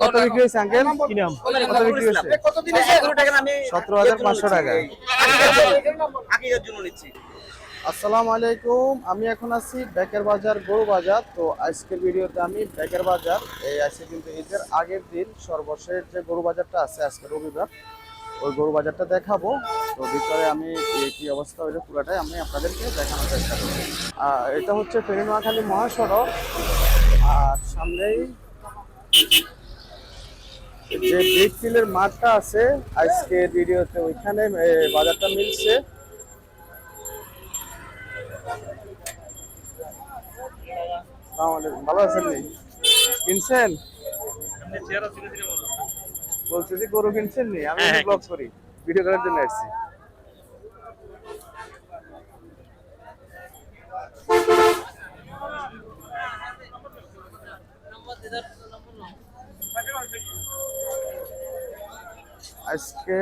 কত বিক্রি হয়েছে আঙ্কেল কি নাম? কত বিক্রি হয়েছে? সতেরো হাজার পাঁচশো টাকা। আসসালামু আলাইকুম আমি এখন আছি ব্যাকের বাজার গরু বাজার। তো আজকের ভিডিওতে আমি ব্যাকের বাজার এই আজকে কিন্তু ঈদের আগের দিন সর্বশেষ যে গরু বাজারটা আছে আজকে রবিবার ওই গরু বাজারটা দেখাবো। তো ভিতরে আমি এই কি অবস্থা হয়েছে পুরাটাই আমি আপনাদেরকে দেখানোর চেষ্টা করব। আর এটা হচ্ছে ফেনী নোয়াখালী মহাসড়ক। আর সামনেই যে বিগ ফিল্ডের মাঠটা আছে আজকের ভিডিওতে ওইখানে এ, বাজারটা মিলছে। ভালো আছেন কিনছেন? বলছি যে গরু কিনছেন নি? আমি ব্লগ করি ভিডিও করার জন্য আসছি। আজকে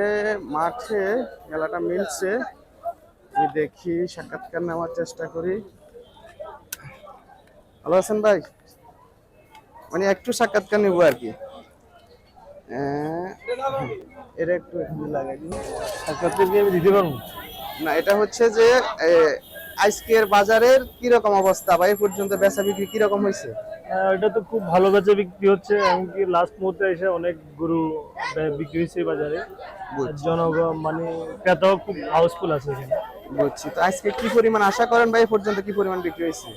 মাঠে মেলাটা মিলছে। আমি দেখি সাক্ষাৎকার নেওয়ার চেষ্টা করি। ভালো আছেন ভাই? মানে একটু সাক্ষাৎকার নিবো আর কি। এটা একটু এখানে লাগাই সাক্ষাৎকার কি আমি দিতে পারব? না এটা হচ্ছে যে এ, আজকের বাজারের কি রকম অবস্থা বা এই পর্যন্ত বেচা বিক্রি কি রকম হয়েছে? এটা তো খুব ভালো বেচে বিক্রি হচ্ছে এমনকি লাস্ট মুহূর্তে এসে অনেক গরু বিক্রি হয়েছে বাজারে। জনগণ মানে ক্রেতাও খুব হাউসফুল আছে এখানে। বুঝছি। তো আজকে কি পরিমাণ আশা করেন এই পর্যন্ত কি পরিমাণ বিক্রি হয়েছে?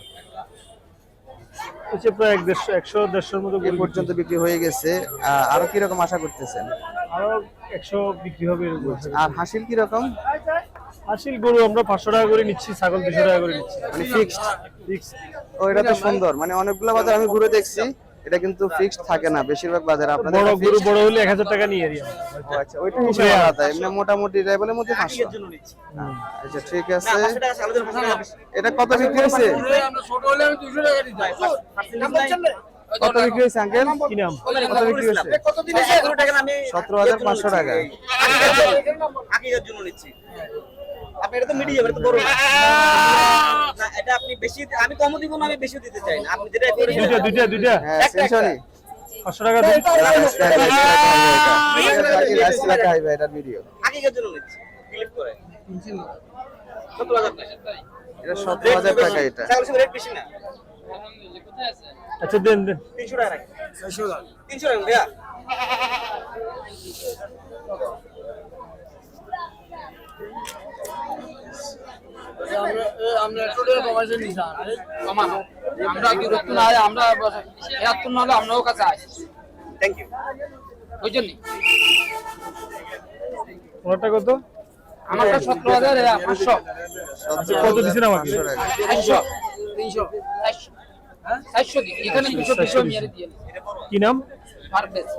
হচ্ছে প্রায় দেড়শো একশো দেড়শোর মতো গরু পর্যন্ত বিক্রি হয়ে গেছে। আরও কি রকম আশা করতেছেন? আরও একশো বিক্রি হবে আর হাসিল কি রকম হাসিল গরু আমরা পাঁচশো টাকা করে নিচ্ছি ছাগল দুশো টাকা করে নিচ্ছি। মানে ফিক্সড ফিক্স ও এটা তো সুন্দর। মানে অনেকগুলো বাজার আমি ঘুরে দেখছি। এটা কিন্তু ফিক্সড থাকে না। বেশিরভাগ বাজারে আপনাদের বড় গরু বড় হলে এক হাজার টাকা নিয়ে দিই আচ্ছা ওইটা হিসাবে আলাদা। এমনি মোটামুটি লেভেলের মধ্যে পাঁচশো। আচ্ছা ঠিক আছে। এটা কত বিক্রি হয়েছে? কত বিক্রি হয়েছে আঙ্কেল কি নাম? কত বিক্রি হয়েছে? সতেরো হাজার পাঁচশো টাকা। আপনি এটা তো মিডিয়াম এটা তো বড়। না। এটা আপনি বেশি আমি কমও দিব না আমি বেশি দিতে চাই না। আপনি যেটা দুইটা দুইটা দুইটা। হ্যাঁ সেনশনি পাঁচশো টাকা দিন। ভিডিও আগেকার জন্য নিচ্ছি? ক্লিক করে। সত্তর হাজার এটা সতেরো হাজার টাকা এটা। রেট বেশি না। আচ্ছা দেন দেন। তিনশো টাকা রাখি তিনশো টাকা আমরা বিরক্ত না হয় আমরা একাত্তর না হলে আমরাও কাছে আসি থ্যাংক ইউ ওই জন্যই ওনারটা কত? আমারটা সতেরো হাজার পাঁচশো। আচ্ছা কত দিচ্ছেন আমাকে? চারশো তিনশো। চারশো চারশো এখানে দুশো দুশো মেরে দিয়ে। কি নাম? Per page.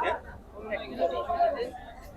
হুম।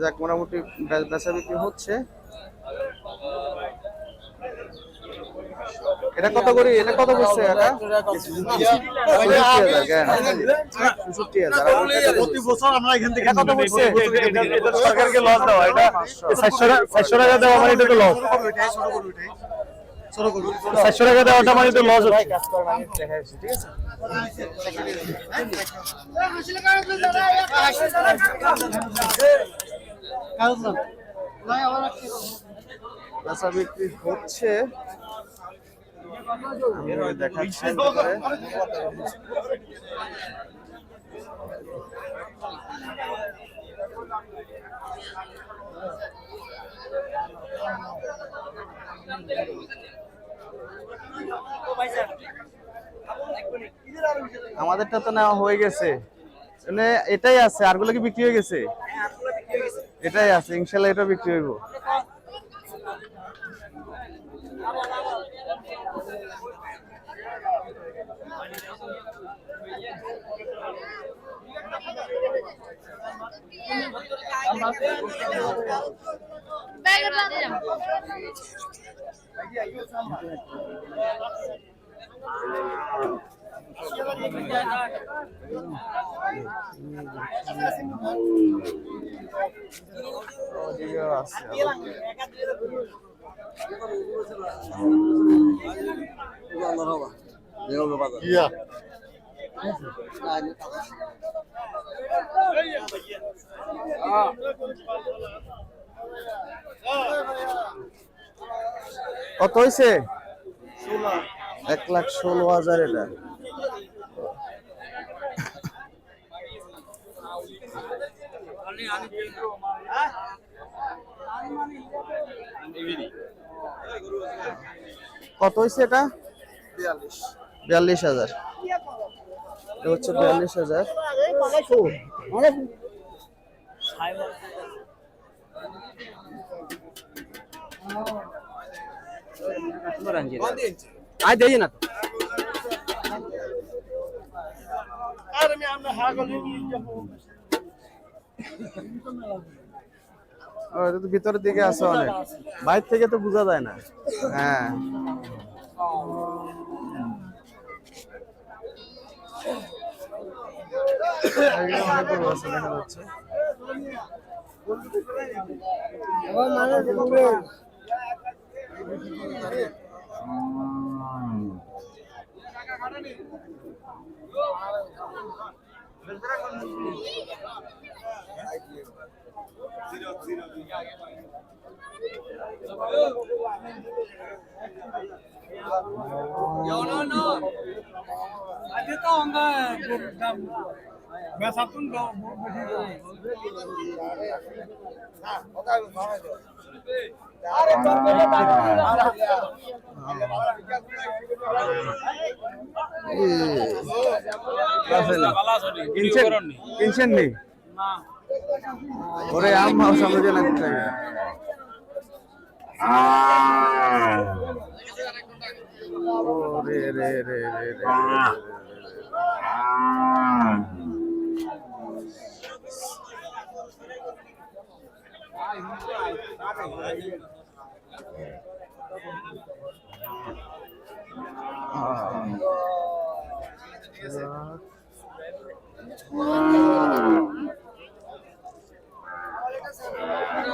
যাক মোটামুটি বেচা বিক্রি হচ্ছে। এটা কত করে? এটা কত করছে এটা? হাজার কত? করছে এটা এটা সরকারকে লস দেওয়া এটা চারশো টাকা দেওয়া মানে এটা লস চারশো টাকা দেওয়াটা মানে তো লস হচ্ছে বেচা বিক্রি হচ্ছে দেখাচ্ছি ভিতরে। আমাদেরটা তো নেওয়া হয়ে গেছে। মানে এটাই আছে, আরগুলো কি বিক্রি হয়ে গেছে? এটাই আছে, ইনশাল্লাহ এটা বিক্রি হইব। ব্যাগের ওদিকেও আছে কত হয়েছে এক লাখ ষোলো হাজার এটা। কত হয়েছে এটা? বিয়াল্লিশ। হাজার। এটা হচ্ছে বিয়াল্লিশ হাজার। আয় দেই না তো। ও, ভিতরের দিকে আছে অনেক। বাইরে থেকে তো বোঝা যায় না। হ্যাঁ। এখানে অনেক গরু আছে দেখা যাচ্ছে কিনছেন কিনছেন নি ওরে আম আমরা যে লাগতে ওরে রে রে রে রে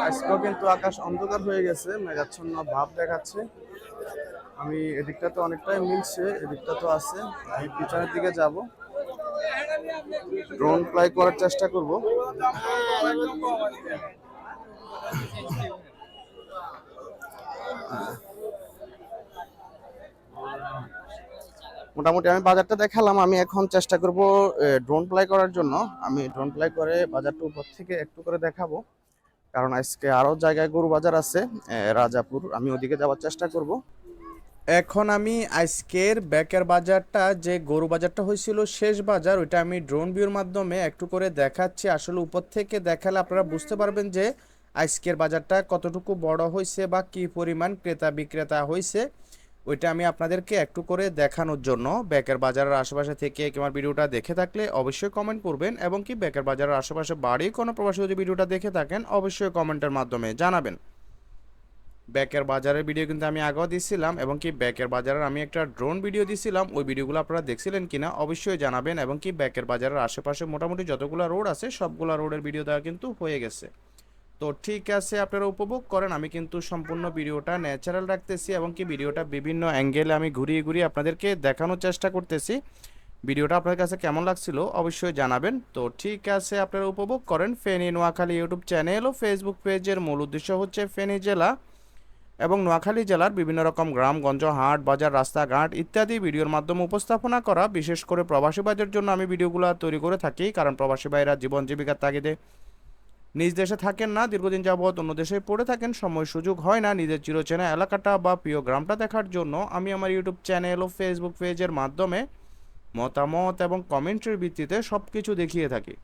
আজকেও কিন্তু আকাশ অন্ধকার হয়ে গেছে, মেঘাচ্ছন্ন ভাব দেখাচ্ছে। আমি এদিকটা তো অনেকটাই মিলছে, এদিকটা তো আছে। আমি পিছনের দিকে যাব। ড্রোন ফ্লাই করার চেষ্টা করব। মোটামুটি আমি বাজারটা দেখালাম, আমি এখন চেষ্টা করব ড্রোন ফ্লাই করার জন্য। আমি ড্রোন ফ্লাই করে বাজারটা উপর থেকে একটু করে দেখাবো। কারণ আজকে আরও জায়গায় গরু বাজার আছে রাজাপুর। আমি ওদিকে যাওয়ার চেষ্টা করব। এখন আমি আজকের ব্যাকের বাজারটা, যে গরু বাজারটা হয়েছিল শেষ বাজার, ওইটা আমি ড্রোন ভিউর মাধ্যমে একটু করে দেখাচ্ছি। আসলে উপর থেকে দেখালে আপনারা বুঝতে পারবেন যে আজকের বাজারটা কতটুকু বড় হয়েছে বা কি পরিমাণ ক্রেতা বিক্রেতা হয়েছে ওইটা আমি আপনাদেরকে একটু করে দেখানোর জন্য। ব্যাকের বাজারের আশেপাশে থেকে আমার ভিডিওটা দেখে থাকলে অবশ্যই কমেন্ট করবেন এবং কি ব্যাকের বাজারের আশেপাশে বাড়ি কোনো প্রবাসী যদি ভিডিওটা দেখে থাকেন, অবশ্যই কমেন্টের মাধ্যমে জানাবেন। ব্যাকের বাজারের ভিডিও কিন্তু আমি আগেও দিছিলাম এবং কি ব্যাকের বাজারের আমি একটা ড্রোন ভিডিও দিছিলাম, ওই ভিডিওগুলো আপনারা দেখছিলেন কিনা অবশ্যই জানাবেন এবং কি ব্যাকের বাজারের আশেপাশে মোটামুটি যতগুলো রোড আছে, সবগুলো রোডের ভিডিও দেওয়া কিন্তু হয়ে গেছে। তো ঠিক আছে, আপনারা উপভোগ করেন। আমি কিন্তু সম্পূর্ণ ভিডিওটা ন্যাচারাল রাখতেছি এবং কি ভিডিওটা বিভিন্ন অ্যাঙ্গেলে আমি ঘুরিয়ে ঘুরিয়ে আপনাদেরকে দেখানোর চেষ্টা করতেছি। ভিডিওটা আপনার কাছে কেমন লাগছিল অবশ্যই জানাবেন। তো ঠিক আছে, আপনারা উপভোগ করেন ফেনী নোয়াখালী ইউটিউব চ্যানেল ও ফেসবুক পেজের মূল উদ্দেশ্য হচ্ছে ফেনী জেলা এবং নোয়াখালী জেলার বিভিন্ন রকম গ্রামগঞ্জ, হাট, বাজার, রাস্তাঘাট ইত্যাদি ভিডিওর মাধ্যমে উপস্থাপনা করা। বিশেষ করে প্রবাসী ভাইদের জন্য আমি ভিডিওগুলো তৈরি করে থাকি, কারণ প্রবাসী ভাইরা জীবন জীবিকার তাগিদে নিজ দেশে থাকেন না, দীর্ঘদিন যাবৎ অন্য দেশে পড়ে থাকেন, সময় সুযোগ হয় না নিজের চিরচেনা এলাকাটা বা প্রিয় গ্রামটা দেখার জন্য। আমি আমার ইউটিউব চ্যানেল ও ফেসবুক পেজের মাধ্যমে মতামত এবং কমেন্টের ভিত্তিতে সব কিছু দেখিয়ে থাকি।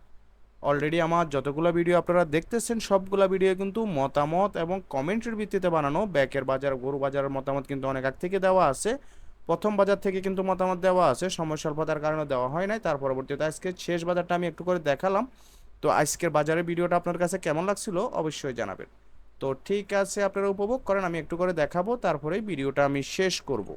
অলরেডি আমার যতগুলো ভিডিও আপনারা দেখতেছেন, সবগুলো ভিডিও কিন্তু মতামত এবং কমেন্টের ভিত্তিতে বানানো। ব্যাকের বাজার, গরু বাজারের মতামত কিন্তু অনেক আগ থেকে দেওয়া আছে। প্রথম বাজার থেকে কিন্তু মতামত দেওয়া আছে। সময় স্বল্পতার কারণে দেওয়া হয় নাই। তার পরবর্তীতে আজকে শেষ বাজারটা আমি একটু করে দেখালাম। তো আজকের বাজারের ভিডিওটা আপনার কাছে কেমন লাগছিল অবশ্যই জানাবেন। তো ঠিক আছে, আপনারা উপভোগ করেন, আমি একটু করে দেখাবো তারপরে ভিডিওটা আমি শেষ করব।